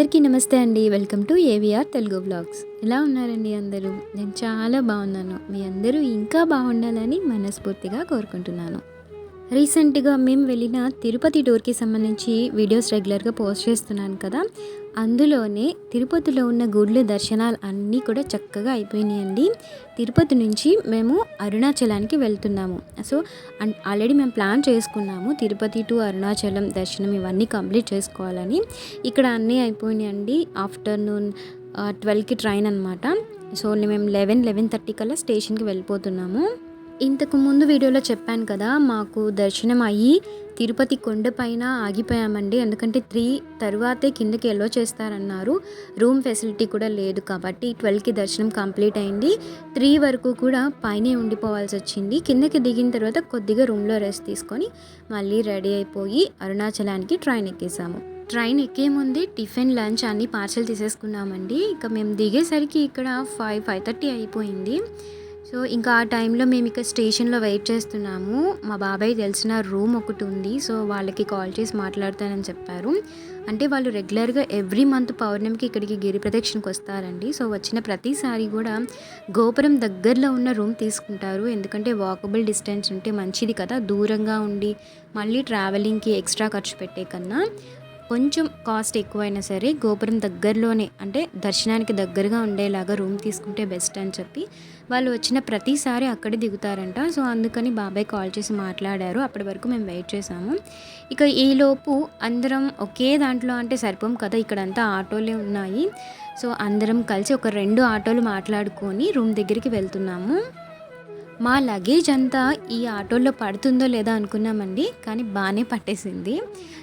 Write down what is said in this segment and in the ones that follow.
అందరికీ నమస్తే అండి. Welcome to AVR Telugu vlogs ఎలా ఉన్నారండి అందరూ? నేను చాలా బాగున్నాను. మీ అందరూ ఇంకా బాగుండాలని మనస్ఫూర్తిగా కోరుకుంటున్నాను. రీసెంట్గా మేము వెళ్ళిన తిరుపతి టూర్కి సంబంధించి వీడియోస్ రెగ్యులర్గా పోస్ట్ చేస్తున్నాను కదా. అందులోనే తిరుపతిలో ఉన్న గుడ్లు దర్శనాలు అన్నీ కూడా చక్కగా అయిపోయినాయండి. తిరుపతి నుంచి మేము అరుణాచలానికి వెళ్తున్నాము. సో ఆల్రెడీ మేము ప్లాన్ చేసుకున్నాము తిరుపతి టు అరుణాచలం దర్శనం ఇవన్నీ కంప్లీట్ చేసుకోవాలని. ఇక్కడ అన్నీ అయిపోయినాయండి. ఆఫ్టర్నూన్ ట్వెల్వ్కి ట్రైన్ అనమాట సో మేము లెవెన్ లెవెన్ థర్టీ కల్లా స్టేషన్కి వెళ్ళిపోతున్నాము. ఇంతకు ముందు వీడియోలో చెప్పాను కదా మాకు దర్శనం అయ్యి తిరుపతి కొండపైన ఆగిపోయామండి. ఎందుకంటే త్రీ తర్వాతే కిందకి ఎల్లో చేస్తారన్నారు. రూమ్ ఫెసిలిటీ కూడా లేదు కాబట్టి ట్వెల్వ్కి దర్శనం కంప్లీట్ అయింది. త్రీ వరకు కూడా పైనే ఉండిపోవాల్సి వచ్చింది. కిందకి దిగిన తర్వాత కొద్దిగా రూమ్లో రెస్ట్ తీసుకొని మళ్ళీ రెడీ అయిపోయి అరుణాచలానికి ట్రైన్ ఎక్కేసాము. ట్రైన్ ఎక్కే ముందే టిఫిన్ లంచ్ అన్ని పార్సల్ తీసేసుకున్నామండి. ఇక మేము దిగేసరికి ఇక్కడ ఫైవ్ ఫైవ్ థర్టీ అయిపోయింది. సో ఇంకా ఆ టైంలో మేము ఇక్కడ స్టేషన్లో వెయిట్ చేస్తున్నాము. మా బాబాయ్ తెలిసిన రూమ్ ఒకటి ఉంది. సో వాళ్ళకి కాల్ చేసి మాట్లాడతానని చెప్పారు. అంటే వాళ్ళు రెగ్యులర్గా ఎవ్రీ మంత్ పౌర్ణమికి ఇక్కడికి గిరి ప్రదక్షిణకు వస్తారండి. సో వచ్చిన ప్రతిసారి కూడా గోపురం దగ్గరలో ఉన్న రూమ్ తీసుకుంటారు. ఎందుకంటే వాకబుల్ డిస్టెన్స్ ఉంటే మంచిది కదా. దూరంగా ఉండి మళ్ళీ ట్రావెలింగ్కి ఎక్స్ట్రా ఖర్చు పెట్టే కన్నా. కొంచెం కాస్ట్ ఎక్కువైనా సరే గోపురం దగ్గరలోనే అంటే దర్శనానికి దగ్గరగా ఉండేలాగా రూమ్ తీసుకుంటే బెస్ట్ అని చెప్పి వాళ్ళు వచ్చిన ప్రతిసారి అక్కడే దిగుతారంట. సో అందుకని బాబాయ్ కాల్ చేసి మాట్లాడారు. అప్పటి వరకు మేము వెయిట్ చేసాము. ఇక ఈలోపు అందరం ఒకే దాంట్లో అంటే సరిపోం కదా ఇక్కడంతా ఆటోలే ఉన్నాయి. సో అందరం కలిసి ఒక రెండు ఆటోలు మాట్లాడుకొని రూమ్ దగ్గరికి వెళ్తున్నాము. మా లగేజ్ అంతా ఈ ఆటోలో పడుతుందో లేదో అనుకున్నామండి కానీ బాగానే పట్టేసింది.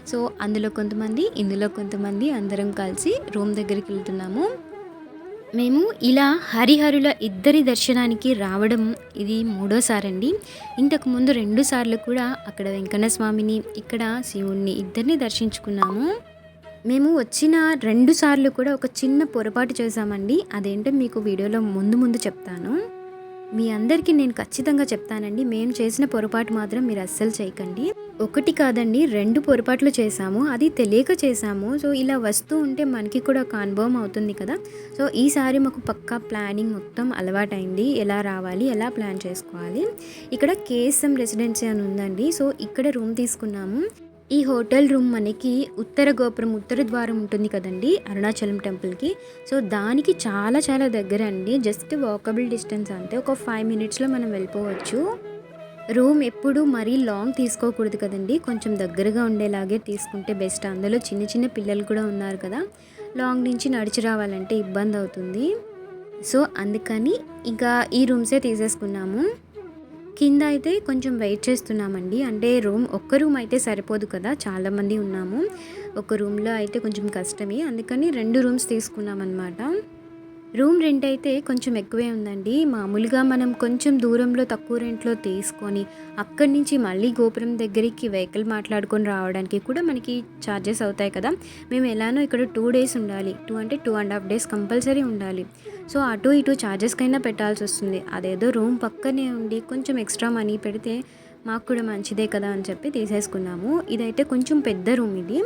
సో అందులో కొంతమంది ఇందులో కొంతమంది అందరం కలిసి రూమ్ దగ్గరికి వెళ్తున్నాము. మేము ఇలా హరిహరుల ఇద్దరి దర్శనానికి రావడం ఇది మూడోసారండి. ఇంతకుముందు రెండు సార్లు కూడా అక్కడ వెంకన్న స్వామిని ఇక్కడ శివుణ్ణి ఇద్దరిని దర్శించుకున్నాము. మేము వచ్చిన రెండు సార్లు కూడా ఒక చిన్న పొరపాటు చేశామండి. అదేంటో మీకు వీడియోలో ముందు ముందు చెప్తాను. మీ అందరికీ నేను ఖచ్చితంగా చెప్తానండి మేము చేసిన పొరపాటు మాత్రం మీరు అస్సలు చేయకండి. ఒకటి కాదండి రెండు పొరపాట్లు చేశాము అది తెలియక చేశాము. సో ఇలా వస్తూ ఉంటే మనకి కూడా ఒక అనుభవం అవుతుంది కదా. సో ఈసారి మాకు పక్కా ప్లానింగ్ మొత్తం అలవాటైంది ఎలా రావాలి ఎలా ప్లాన్ చేసుకోవాలి. ఇక్కడ కేఎస్ఎం రెసిడెన్సీ అని ఉందండి సో ఇక్కడ రూమ్ తీసుకున్నాము. ఈ హోటల్ రూమ్ మనకి ఉత్తర గోపురం ఉత్తర ద్వారం ఉంటుంది కదండి అరుణాచలం టెంపుల్కి. సో దానికి చాలా చాలా దగ్గర అండి. జస్ట్ వాకబుల్ డిస్టెన్స్ అంతే. ఒక ఫైవ్ మినిట్స్లో మనం వెళ్ళిపోవచ్చు. రూమ్ ఎప్పుడు మరీ లాంగ్ తీసుకోకూడదు కదండి. కొంచెం దగ్గరగా ఉండేలాగే తీసుకుంటే బెస్ట్. అందులో చిన్న చిన్న పిల్లలు కూడా ఉన్నారు కదా. లాంగ్ నుంచి నడిచి రావాలంటే ఇబ్బంది అవుతుంది. సో అందుకని ఇంకా ఈ రూమ్సే తీసేసుకున్నాము. కింద అయితే కొంచెం వెయిట్ చేస్తున్నామండి. అంటే రూమ్ ఒక్క రూమ్ అయితే సరిపోదు కదా చాలామంది ఉన్నాము. ఒక రూమ్లో అయితే కొంచెం కష్టమే. అందుకని రెండు రూమ్స్ తీసుకున్నాం అనమాట రూమ్ రెంట్ అయితే కొంచెం ఎక్కువే ఉందండి. మామూలుగా మనం కొంచెం దూరంలో తక్కువ రెంట్లో తీసుకొని అక్కడి నుంచి మళ్ళీ గోపురం దగ్గరికి వెహికల్ మాట్లాడుకొని రావడానికి కూడా మనకి ఛార్జెస్ అవుతాయి కదా. మేము ఎలానో ఇక్కడ టూ డేస్ ఉండాలి. టూ అంటే two and half days compulsory ఉండాలి. సో అటు ఇటు ఛార్జెస్కైనా పెట్టాల్సి వస్తుంది. అదేదో రూమ్ పక్కనే ఉండి కొంచెం ఎక్స్ట్రా మనీ పెడితే మాకు కూడా మంచిదే కదా అని చెప్పి తీసేసుకున్నాము. ఇదైతే కొంచెం పెద్ద రూమ్ ఇది.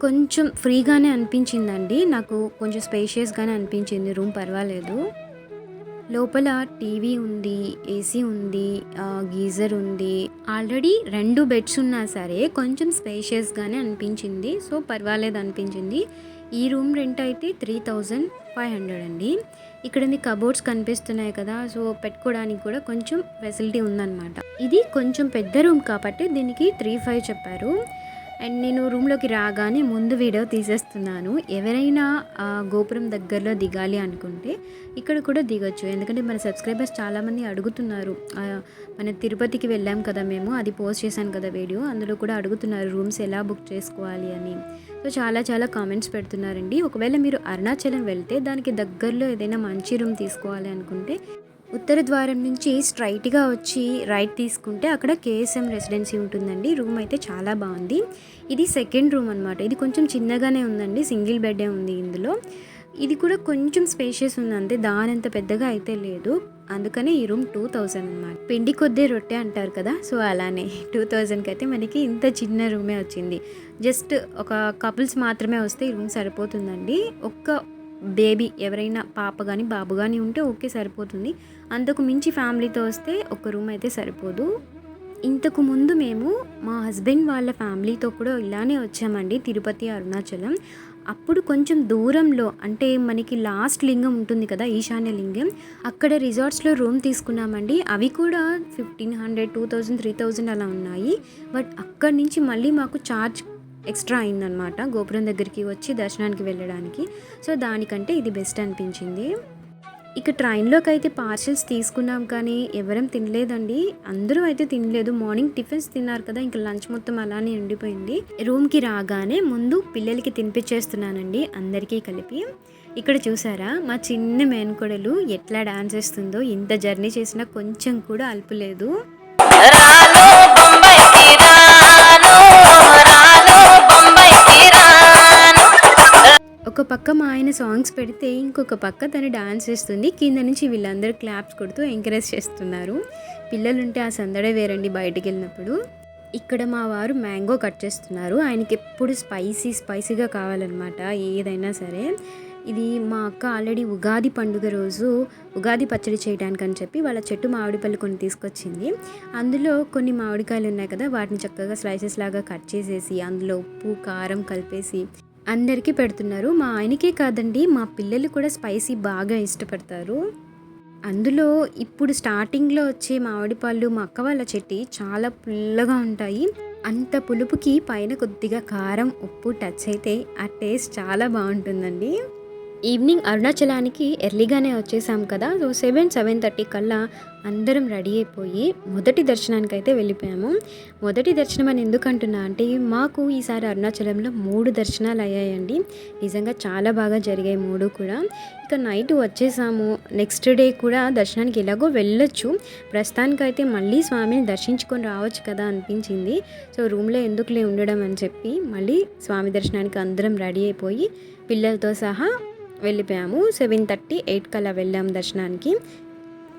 కొంచెం ఫ్రీగానే అనిపించిందండి. నాకు కొంచెం స్పేషియస్గానే అనిపించింది. రూమ్ పర్వాలేదు. లోపల టీవీ ఉంది ఏసీ ఉంది గీజర్ ఉంది. ఆల్రెడీ రెండు బెడ్స్ ఉన్నా సరే కొంచెం స్పేషియస్గానే అనిపించింది. సో పర్వాలేదు అనిపించింది. ఈ రూమ్ రెంట్ అయితే త్రీ థౌజండ్ ఫైవ్ హండ్రెడ్ అండి. ఇక్కడ మీ కబోర్డ్స్ కనిపిస్తున్నాయి కదా సో పెట్టుకోవడానికి కూడా కొంచెం ఫెసిలిటీ ఉందన్నమాట. ఇది కొంచెం పెద్ద రూమ్ కాబట్టి దీనికి త్రీ ఫైవ్ చెప్పారు. అండ్ నేను రూమ్లోకి రాగానే ముందు వీడియో తీసేస్తున్నాను. ఎవరైనా గోపురం దగ్గరలో దిగాలి అనుకుంటే ఇక్కడ కూడా దిగొచ్చు. ఎందుకంటే మన సబ్స్క్రైబర్స్ చాలామంది అడుగుతున్నారు. మన తిరుపతికి వెళ్ళాం కదా మేము అది పోస్ట్ చేశాను కదా వీడియో అందులో కూడా అడుగుతున్నారు రూమ్స్ ఎలా బుక్ చేసుకోవాలి అని. సో చాలా చాలా కామెంట్స్ పెడుతున్నారండి. ఒకవేళ మీరు అరుణాచలం వెళ్తే దానికి దగ్గరలో ఏదైనా మంచి రూమ్ తీసుకోవాలి అనుకుంటే ఉత్తర ద్వారం నుంచి స్ట్రైట్గా వచ్చి రైట్ తీసుకుంటే అక్కడ కేఎస్ఎం రెసిడెన్సీ ఉంటుందండి. రూమ్ అయితే చాలా బాగుంది. ఇది సెకండ్ రూమ్ అనమాట ఇది కొంచెం చిన్నగానే ఉందండి. సింగిల్ బెడ్డే ఉంది ఇందులో. ఇది కూడా కొంచెం స్పేషియస్ ఉంది. అంతే దానంత పెద్దగా అయితే లేదు. అందుకనే ఈ రూమ్ టూ థౌజండ్ అనమాట పిండి కొద్దీ రొట్టె అంటారు కదా సో అలానే టూ థౌజండ్కి అయితే మనకి ఇంత చిన్న రూమే వచ్చింది. జస్ట్ ఒక కపుల్స్ మాత్రమే వస్తే ఈ రూమ్ సరిపోతుందండి. ఒక్క బేబీ ఎవరైనా పాప కానీ బాబు కానీ ఉంటే ఓకే సరిపోతుంది. అంతకు మించి ఫ్యామిలీతో వస్తే ఒక రూమ్ అయితే సరిపోదు. ఇంతకు ముందు మేము మా హస్బెండ్ వాళ్ళ ఫ్యామిలీతో కూడా ఇలానే వచ్చామండి తిరుపతి అరుణాచలం. అప్పుడు కొంచెం దూరంలో అంటే మనకి లాస్ట్ లింగం ఉంటుంది కదా ఈశాన్య లింగం. అక్కడ రిసార్ట్స్లో రూమ్ తీసుకున్నామండి. అవి కూడా fifteen hundred two thousand three thousand అలా ఉన్నాయి. బట్ అక్కడి నుంచి మళ్ళీ మాకు ఛార్జ్ ఎక్స్ట్రా అయిందనమాట గోపురం దగ్గరికి వచ్చి దర్శనానికి వెళ్ళడానికి. సో దానికంటే ఇది బెస్ట్ అనిపించింది. ఇక ట్రైన్లోకి అయితే పార్సిల్స్ తీసుకున్నాం కానీ ఎవరం తినలేదండి. అందరూ అయితే తినలేదు. మార్నింగ్ టిఫిన్స్ తిన్నారు కదా ఇంకా లంచ్ మొత్తం అలానే ఉండిపోయింది. రూమ్కి రాగానే ముందు పిల్లలకి తినిపించేస్తున్నానండి అందరికీ కలిపి. ఇక్కడ చూసారా మా చిన్న మేనకోడలు ఎట్లా డాన్స్ చేస్తుందో ఇంత జర్నీ చేసినా కొంచెం కూడా అల్పలేదు లేదు. పక్క మా ఆయన సాంగ్స్ పెడితే ఇంకొక పక్క తను డాన్స్ చేస్తుంది. కింద నుంచి వీళ్ళందరూ క్లాప్స్ కొడుతూ ఎంకరేజ్ చేస్తున్నారు. పిల్లలుంటే ఆ సందడే వేరండి బయటికి వెళ్ళినప్పుడు ఇక్కడ మా వారు మ్యాంగో కట్ చేస్తున్నారు. ఆయనకి ఎప్పుడు స్పైసీ స్పైసీగా కావాలన్నమాట ఏదైనా సరే. ఇది మా అక్క ఆల్రెడీ ఉగాది పండుగ రోజు ఉగాది పచ్చడి చేయడానికి అని చెప్పి వాళ్ళ చెట్టు మామిడి పళ్ళు కొన్ని తీసుకొచ్చింది. అందులో కొన్ని మామిడికాయలు ఉన్నాయి కదా వాటిని చక్కగా స్లైసెస్ లాగా కట్ చేసేసి అందులో ఉప్పు కారం కలిపేసి అందరికీ పెడుతున్నారు. మా ఆయనకే కాదండి మా పిల్లలు కూడా స్పైసీ బాగా ఇష్టపడతారు. అందులో ఇప్పుడు స్టార్టింగ్లో వచ్చే మామిడి పళ్ళు మా అక్క వాళ్ళ చెట్టి చాలా పుల్లగా ఉంటాయి. అంత పులుపుకి పైన కొద్దిగా కారం ఉప్పు టచ్ అయితే ఆ టేస్ట్ చాలా బాగుంటుందండి. ఈవినింగ్ అరుణాచలానికి ఎర్లీగానే వచ్చేసాం కదా. సో సెవెన్ సెవెన్ థర్టీ కల్లా అందరం రెడీ అయిపోయి మొదటి దర్శనానికి అయితే వెళ్ళిపోయాము. మొదటి దర్శనం అని ఎందుకు అంటున్నా అంటే మాకు ఈసారి అరుణాచలంలో మూడు దర్శనాలు అయ్యాయండి. నిజంగా చాలా బాగా జరిగాయి మూడు కూడా. ఇక నైట్ వచ్చేసాము. నెక్స్ట్ డే కూడా దర్శనానికి ఎలాగో వెళ్ళొచ్చు. ప్రస్తుతానికైతే మళ్ళీ స్వామిని దర్శించుకొని రావచ్చు కదా అనిపించింది. సో రూమ్లో ఎందుకులే ఉండడం అని చెప్పి మళ్ళీ స్వామి దర్శనానికి అందరం రెడీ అయిపోయి పిల్లలతో సహా వెళ్ళిపోయాము. సెవెన్ థర్టీ ఎయిట్ కల్లా వెళ్ళాము దర్శనానికి.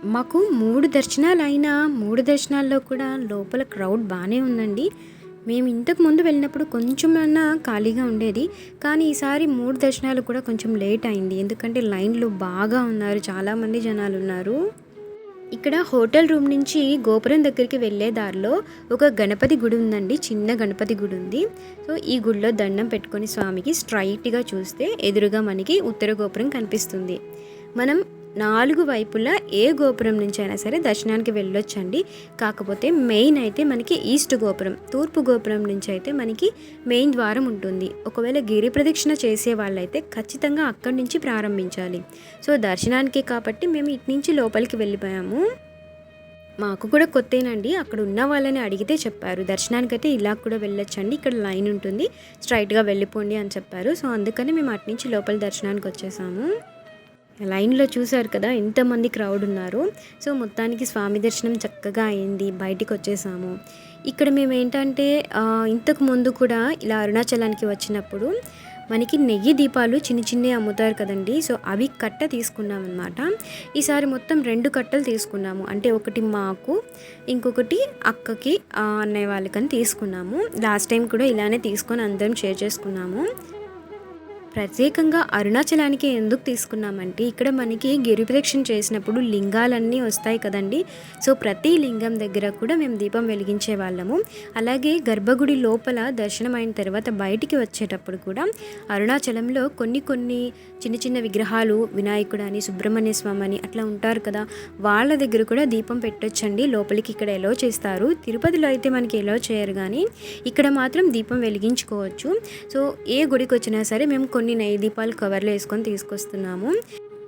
మాకు మూడు దర్శనాలు అయినా మూడు దర్శనాల్లో కూడా లోపల క్రౌడ్ బాగానే ఉందండి. మేము ఇంతకు ముందు వెళ్ళినప్పుడు కొంచెమన్నా ఖాళీగా ఉండేది. కానీ ఈసారి మూడు దర్శనాలు కూడా కొంచెం లేట్ అయింది. ఎందుకంటే లైన్లో బాగా ఉన్నారు. చాలామంది జనాలు ఉన్నారు. ఇక్కడ హోటల్ రూమ్ నుంచి గోపురం దగ్గరికి వెళ్ళే దారిలో ఒక గణపతి గుడి ఉందండి. చిన్న గణపతి గుడి ఉంది. సో ఈ గుడిలో దండం పెట్టుకొని స్వామికి స్ట్రైట్గా చూస్తే ఎదురుగా మనకి ఉత్తర గోపురం కనిపిస్తుంది. మనం నాలుగు వైపులా ఏ గోపురం నుంచి అయినా సరే దర్శనానికి వెళ్ళొచ్చండి. కాకపోతే మెయిన్ అయితే మనకి ఈస్ట్ గోపురం తూర్పు గోపురం నుంచి అయితే మనకి మెయిన్ ద్వారం ఉంటుంది. ఒకవేళ గిరి ప్రదక్షిణ చేసే వాళ్ళైతే ఖచ్చితంగా అక్కడి నుంచి ప్రారంభించాలి. సో దర్శనానికి కాబట్టి మేము ఇటు నుంచి లోపలికి వెళ్ళిపోయాము. మాకు కూడా కొత్తేనండి. అక్కడ ఉన్న వాళ్ళని అడిగితే చెప్పారు. దర్శనానికైతే ఇలా కూడా వెళ్ళొచ్చండి. ఇక్కడ లైన్ ఉంటుంది. స్ట్రైట్గా వెళ్ళిపోండి అని చెప్పారు. సో అందుకని మేము అటు నుంచి లోపల దర్శనానికి వచ్చేసాము. లైన్లో చూశారు కదా ఎంతమంది క్రౌడ్ ఉన్నారు. సో మొత్తానికి స్వామి దర్శనం చక్కగా అయింది బయటికి వచ్చేసాము. ఇక్కడ మేము ఏంటంటే ఇంతకు ముందు కూడా ఇలా అరుణాచలానికి వచ్చినప్పుడు మనకి నెయ్యి దీపాలు చిన్న చిన్నవి అమ్ముతారు కదండి. సో అవి కట్ట తీసుకున్నాం అనమాట ఈసారి మొత్తం రెండు కట్టలు తీసుకున్నాము. అంటే ఒకటి మాకు ఇంకొకటి అక్కకి అన్నయ్య వాళ్ళకని తీసుకున్నాము. లాస్ట్ టైం కూడా ఇలానే తీసుకొని అందరం షేర్ చేసుకున్నాము. ప్రత్యేకంగా అరుణాచలానికి ఎందుకు తీసుకున్నామంటే ఇక్కడ మనకి గిరి ప్రదక్షిణ చేసినప్పుడు లింగాలన్నీ వస్తాయి కదండి. సో ప్రతి లింగం దగ్గర కూడా మేము దీపం వెలిగించే వాళ్ళము. అలాగే గర్భగుడి లోపల దర్శనం అయిన తర్వాత బయటికి వచ్చేటప్పుడు కూడా అరుణాచలంలో కొన్ని కొన్ని చిన్న చిన్న విగ్రహాలు వినాయకుడు అని సుబ్రహ్మణ్య స్వామి అని అట్లా ఉంటారు కదా. వాళ్ళ దగ్గర కూడా దీపం పెట్టొచ్చండి. లోపలికి ఇక్కడ ఎలో చేస్తారు. తిరుపతిలో అయితే మనకి ఎలో చేయరు కానీ ఇక్కడ మాత్రం దీపం వెలిగించుకోవచ్చు. సో ఏ గుడికి వచ్చినా సరే మేము కొన్ని నెయ్యి దీపాలు కవర్లో వేసుకొని తీసుకొస్తున్నాము.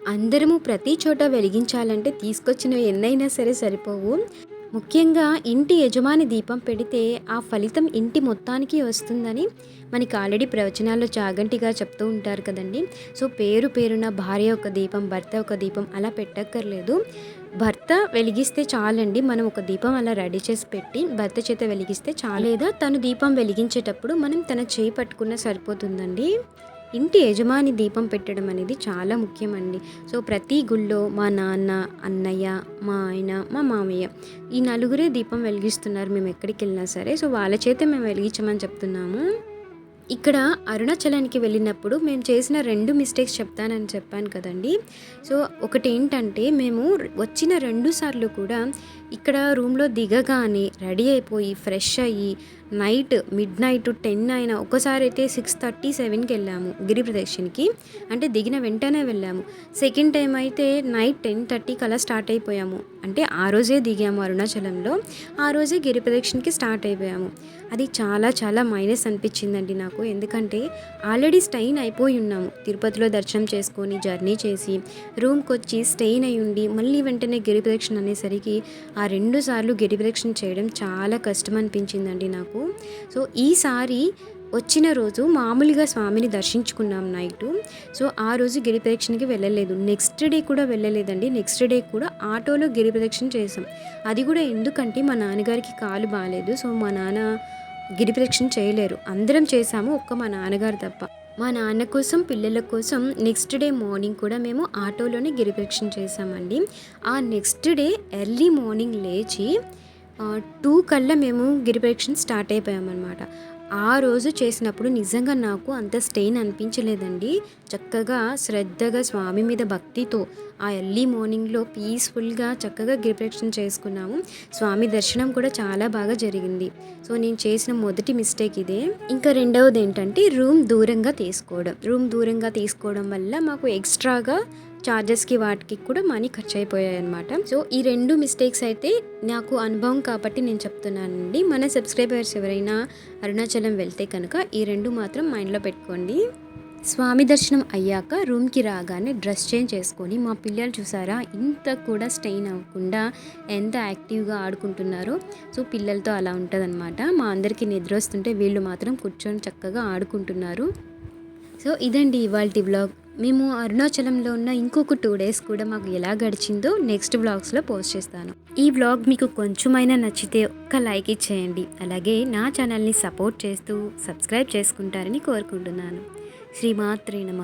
అందరము ప్రతి చోట వెలిగించాలంటే తీసుకొచ్చినవి ఎన్నైనా సరే సరిపోవు. ముఖ్యంగా ఇంటి యజమాని దీపం పెడితే ఆ ఫలితం ఇంటి మొత్తానికి వస్తుందని మనకి ఆల్రెడీ ప్రవచనాల్లో చాగంటిగా చెప్తూ ఉంటారు కదండి. సో పేరు పేరున భార్య ఒక దీపం భర్త ఒక దీపం అలా పెట్టక్కర్లేదు. భర్త వెలిగిస్తే చాలండి మనం ఒక దీపం అలా రెడీ చేసి పెట్టి భర్త చేత వెలిగిస్తే చాలేదా? తను దీపం వెలిగించేటప్పుడు మనం తన చేయి పట్టుకున్న సరిపోతుందండి. ఇంటి యజమాని దీపం పెట్టడం అనేది చాలా ముఖ్యమండి. సో ప్రతి గుళ్ళో మా నాన్న అన్నయ్య మా ఆయన మా మామయ్య ఈ నలుగురే దీపం వెలిగిస్తున్నారు. మేము ఎక్కడికి వెళ్ళినా సరే. సో వాళ్ళ చేతే మేము వెలిగించమని చెప్తున్నాము. ఇక్కడ అరుణాచలానికి వెళ్ళినప్పుడు మేము చేసిన రెండు మిస్టేక్స్ చెప్తానని చెప్పాను కదండి. సో ఒకటి ఏంటంటే మేము వచ్చిన రెండు సార్లు కూడా ఇక్కడ రూమ్లో దిగగానే రెడీ అయిపోయి ఫ్రెష్ అయ్యి నైట్ మిడ్ నైట్ టెన్ అయినా ఒకసారి అయితే సిక్స్ థర్టీ సెవెన్కి వెళ్ళాము గిరి ప్రదక్షిణకి. అంటే దిగిన వెంటనే వెళ్ళాము. సెకండ్ టైం అయితే నైట్ టెన్ థర్టీకి అలా స్టార్ట్ అయిపోయాము. అంటే ఆ రోజే దిగాము అరుణాచలంలో. ఆ రోజే గిరి ప్రదక్షిణకి స్టార్ట్ అయిపోయాము. అది చాలా చాలా మైనస్ అనిపించిందండి నాకు. ఎందుకంటే ఆల్రెడీ స్టెయిన్ అయిపోయి ఉన్నాము. తిరుపతిలో దర్శనం చేసుకొని జర్నీ చేసి రూమ్కి వచ్చి స్టెయిన్ అయి ఉండి మళ్ళీ వెంటనే గిరి ప్రదక్షిణ అనేసరికి ఆ రెండు సార్లు గిరి ప్రదక్షిణ చేయడం చాలా కష్టం అనిపించిందండి నాకు. సో ఈసారి వచ్చిన రోజు మామూలుగా స్వామిని దర్శించుకున్నాం నైట్. సో ఆ రోజు గిరి ప్రదక్షిణకి వెళ్ళలేదు. నెక్స్ట్ డే కూడా వెళ్ళలేదండి. నెక్స్ట్ డే కూడా ఆటోలో గిరి ప్రదక్షిణ చేసాం అది కూడా ఎందుకంటే మా నాన్నగారికి కాలు బాగాలేదు సో మా నాన్న గిరి ప్రదక్షిణ చేయలేరు. అందరం చేసాము ఒక్క మా నాన్నగారు తప్ప. మా నాన్న కోసం పిల్లల కోసం నెక్స్ట్ డే మార్నింగ్ కూడా మేము ఆటోలోనే గిరి ప్రదక్షిణ చేసామండి ఆ నెక్స్ట్ డే ఎర్లీ మార్నింగ్ లేచి టూ కల్లా మేము గిరి స్టార్ట్ అయిపోయామన్నమాట. ఆ రోజు చేసినప్పుడు నిజంగా నాకు అంత స్టెయిన్ అనిపించలేదండి. చక్కగా శ్రద్ధగా స్వామి మీద భక్తితో ఆ ఎర్లీ మార్నింగ్లో పీస్ఫుల్గా చక్కగా గిరిప్రదక్షిణ చేసుకున్నాము. స్వామి దర్శనం కూడా చాలా బాగా జరిగింది. సో నేను చేసిన మొదటి మిస్టేక్ ఇదే. ఇంకా రెండవది ఏంటంటే రూమ్ దూరంగా తీసుకోవడం. రూమ్ దూరంగా తీసుకోవడం వల్ల మాకు ఎక్స్ట్రాగా చార్జెస్కి వాటికి కూడా మనీ ఖర్చు అయిపోయాయి అనమాట సో ఈ రెండు మిస్టేక్స్ అయితే నాకు అనుభవం కాబట్టి నేను చెప్తున్నానండి. మన సబ్స్క్రైబర్స్ ఎవరైనా అరుణాచలం వెళ్తే కనుక ఈ రెండు మాత్రం మైండ్లో పెట్టుకోండి. స్వామి దర్శనం అయ్యాక రూమ్కి రాగానే డ్రెస్ చేంజ్ చేసుకొని మా పిల్లలు చూసారా ఇంత కూడా స్టెయిన్ అవ్వకుండా ఎంత యాక్టివ్గా ఆడుకుంటున్నారో. సో పిల్లలతో అలా ఉంటుందన్నమాట. మా అందరికీ నిద్ర వస్తుంటే వీళ్ళు మాత్రం కూర్చొని చక్కగా ఆడుకుంటున్నారు. సో ఇదండి ఇవాళ బ్లాగ్ మేము అరుణాచలంలో ఉన్న ఇంకొక టూ డేస్ కూడా మాకు ఎలా గడిచిందో నెక్స్ట్ బ్లాగ్స్లో పోస్ట్ చేస్తాను. ఈ బ్లాగ్ మీకు కొంచెమైనా నచ్చితే ఒక్క లైక్ ఇచ్చేయండి. అలాగే నా ఛానల్ని సపోర్ట్ చేస్తూ సబ్స్క్రైబ్ చేసుకుంటారని కోరుకుంటున్నాను. శ్రీమాత్రే నమ.